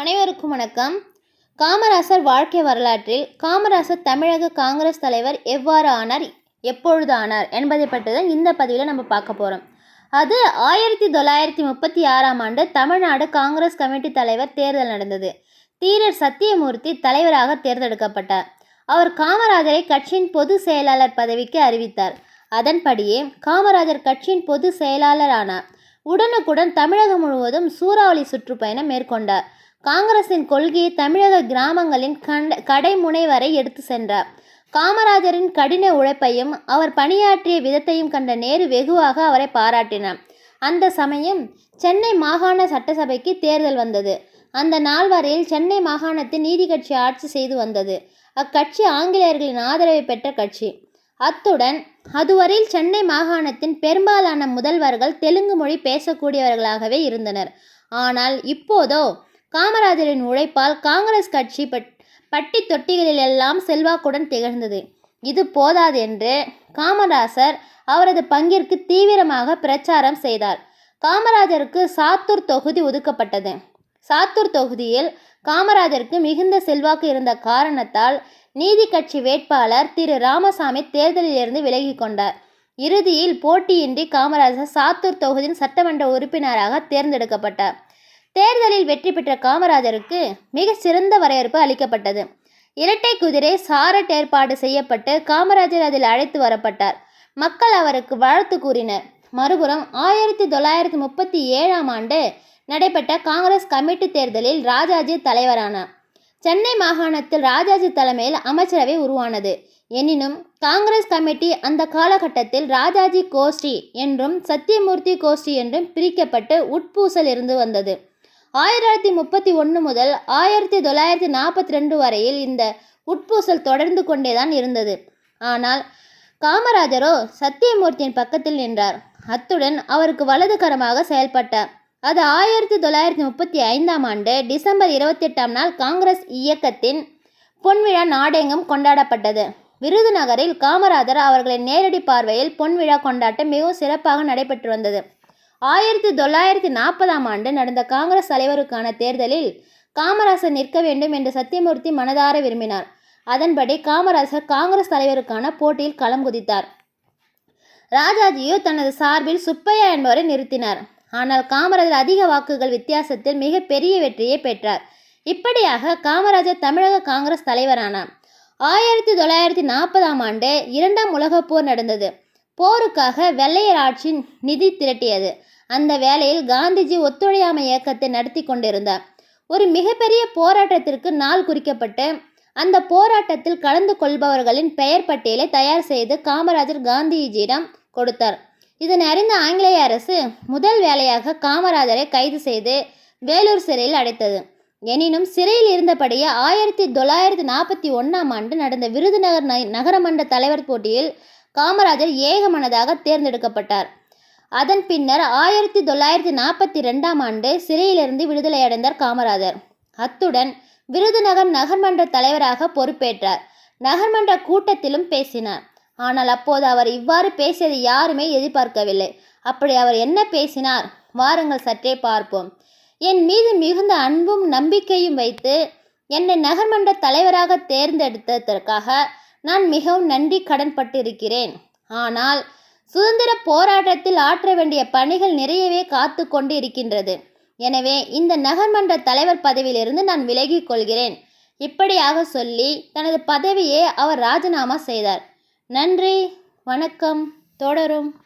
அனைவருக்கும் வணக்கம். காமராசர் வாழ்க்கை வரலாற்றில் காமராசர் தமிழக காங்கிரஸ் தலைவர் எவ்வாறு ஆனார் எப்பொழுது ஆனார் என்பதை பற்றி தான் இந்த பதிவில் நம்ம பார்க்க போகிறோம் அது ஆயிரத்தி தொள்ளாயிரத்தி முப்பத்தி ஆறாம் ஆண்டு தமிழ்நாடு காங்கிரஸ் கமிட்டி தலைவர் தேர்தல் நடந்தது. தீரர் சத்தியமூர்த்தி தலைவராக தேர்ந்தெடுக்கப்பட்டார். அவர் காமராஜரை கட்சியின் பொது செயலாளர் பதவிக்கு அறிவித்தார். அதன்படியே காமராஜர் கட்சியின் பொது செயலாளர் ஆனார் உடனுக்குடன் தமிழகம் முழுவதும் சூறாவளி சுற்றுப்பயணம் மேற்கொண்டார். காங்கிரசின் கொள்கையை தமிழக கிராமங்களின் கண்ட கடைமுனை வரை எடுத்து சென்றார். காமராஜரின் கடின உழைப்பையும் அவர் பணியாற்றிய விதத்தையும் கண்ட நேரு வெகுவாக அவரை பாராட்டினார். அந்த சமயம் சென்னை மாகாண சட்டசபைக்கு தேர்தல் வந்தது. அந்த நாள் வரையில் சென்னை மாகாணத்தில் நீதி கட்சி ஆட்சி செய்து வந்தது. அக்கட்சி ஆங்கிலேயர்களின் ஆதரவை பெற்ற கட்சி. அத்துடன் அதுவரையில் சென்னை மாகாணத்தின் பெரும்பாலான முதல்வர்கள் தெலுங்கு மொழி பேசக்கூடியவர்களாகவே இருந்தனர். ஆனால் இப்போதோ காமராஜரின் உழைப்பால் காங்கிரஸ் கட்சி பட் பட்டி தொட்டிகளிலெல்லாம் செல்வாக்குடன் திகழ்ந்தது. இது போதாது என்று காமராசர் அவரது பங்கிற்கு தீவிரமாக பிரச்சாரம் செய்தார். காமராஜருக்கு சாத்தூர் தொகுதி ஒதுக்கப்பட்டது. சாத்தூர் தொகுதியில் காமராஜருக்கு மிகுந்த செல்வாக்கு இருந்த காரணத்தால் நீதி கட்சி வேட்பாளர் திரு ராமசாமி தேர்தலிலிருந்து விலகி கொண்டார். இறுதியில் போட்டியின்றி காமராஜர் சாத்தூர் தொகுதியின் சட்டமன்ற உறுப்பினராக தேர்ந்தெடுக்கப்பட்டார். தேர்தலில் வெற்றி பெற்ற காமராஜருக்கு மிக சிறந்த வரவேற்பு அளிக்கப்பட்டது. இரட்டை குதிரை சாரட் ஏற்பாடு செய்யப்பட்டு காமராஜர் அதில் அழைத்து வரப்பட்டார். மக்கள் அவருக்கு வாழ்த்து கூறினர். மறுபுறம் ஆயிரத்தி தொள்ளாயிரத்தி முப்பத்தி ஏழாம் ஆண்டு நடைபெற்ற காங்கிரஸ் கமிட்டி தேர்தலில் ராஜாஜி தலைவரானார். சென்னை மாகாணத்தில் ராஜாஜி தலைமையில் அமைச்சரவை உருவானது. எனினும் காங்கிரஸ் கமிட்டி அந்த காலகட்டத்தில் ராஜாஜி கோஷ்டி என்றும் சத்தியமூர்த்தி கோஷ்டி என்றும் பிரிக்கப்பட்டு உட்பூசல் இருந்து வந்தது. ஆயிரத்தி முப்பத்தி ஒன்று முதல் ஆயிரத்தி தொள்ளாயிரத்தி நாற்பத்தி ரெண்டு வரையில் இந்த உட்பூசல் தொடர்ந்து கொண்டேதான் இருந்தது. ஆனால் காமராஜரோ சத்தியமூர்த்தியின் பக்கத்தில் நின்றார். அத்துடன் அவருக்கு வலதுகரமாக செயல்பட்டார் அது ஆயிரத்தி தொள்ளாயிரத்தி முப்பத்தி ஐந்தாம் ஆண்டு டிசம்பர் இருபத்தெட்டாம் நாள் காங்கிரஸ் இயக்கத்தின் பொன்விழா நாடெங்கும் கொண்டாடப்பட்டது. விருதுநகரில் காமராஜர் அவர்களின் நேரடி பார்வையில் பொன்விழா கொண்டாட்டம் மிகவும் சிறப்பாக நடைபெற்று வந்தது. ஆயிரத்தி தொள்ளாயிரத்தி நாற்பதாம் ஆண்டு நடந்த காங்கிரஸ் தலைவருக்கான தேர்தலில் காமராசர் நிற்க வேண்டும் என்று சத்தியமூர்த்தி மனதார விரும்பினார். அதன்படி காமராஜர் காங்கிரஸ் தலைவருக்கான போட்டியில் களம் குதித்தார். ராஜாஜியோ தனது சார்பில் சுப்பையா என்பவரை நிறுத்தினார். ஆனால் காமராஜர் அதிக வாக்குகள் வித்தியாசத்தில் மிக பெரிய வெற்றியை பெற்றார். இப்படியாக காமராஜர் தமிழக காங்கிரஸ் தலைவரானார். ஆயிரத்தி தொள்ளாயிரத்தி நாற்பதாம் ஆண்டு இரண்டாம் உலகப் போர் நடந்தது. போருக்காக வெள்ளையர் ஆட்சி நிதி திரட்டியது. அந்த வேளையில் காந்திஜி ஒத்துழையாமை இயக்கத்தை நடத்தி கொண்டிருந்தார். ஒரு மிகப்பெரிய போராட்டத்திற்கு நாள் குறிக்கப்பட்டு அந்த போராட்டத்தில் கலந்து கொள்பவர்களின் பெயர் பட்டியலை தயார் செய்து காமராஜர் காந்திஜியிடம் கொடுத்தார். இதனை அறிந்த ஆங்கிலேய அரசு முதல் வேலையாக காமராஜரை கைது செய்து வேலூர் சிறையில் அடைத்தது. எனினும் சிறையில் இருந்தபடியே ஆயிரத்தி தொள்ளாயிரத்தி நாற்பத்தி ஒன்றாம் ஆண்டு நடந்த விருதுநகர் நகரமன்ற தலைவர் போட்டியில் காமராஜர் ஏகமனதாக தேர்ந்தெடுக்கப்பட்டார். அதன் பின்னர் ஆயிரத்தி தொள்ளாயிரத்தி நாற்பத்தி ரெண்டாம் ஆண்டு சிறையிலிருந்து விடுதலையடைந்தார் காமராஜர். அத்துடன் விருதுநகர் நகர்மன்ற தலைவராக பொறுப்பேற்றார். நகர்மன்ற கூட்டத்திலும் பேசினார். ஆனால் அப்போது அவர் இவ்வாறு பேசியதை யாருமே எதிர்பார்க்கவில்லை. அப்படி அவர் என்ன பேசினார்? வாருங்கள் சற்றே பார்ப்போம். என் மீது மிகுந்த அன்பும் நம்பிக்கையும் வைத்து என்னை நகர்மன்ற தலைவராக தேர்ந்தெடுத்ததற்காக நான் மிகவும் நன்றி கடன்பட்டிருக்கிறேன் ஆனால் சுதந்திர போராட்டத்தில் ஆற்ற வேண்டிய பணிகள் நிறையவே காத்து கொண்டு இருக்கின்றது எனவே இந்த நகர்மன்ற தலைவர் பதவியிலிருந்து நான் விலகிக் கொள்கிறேன். இப்படியாக சொல்லி தனது பதவியை அவர் ராஜினாமா செய்தார். நன்றி வணக்கம் தொடரும்.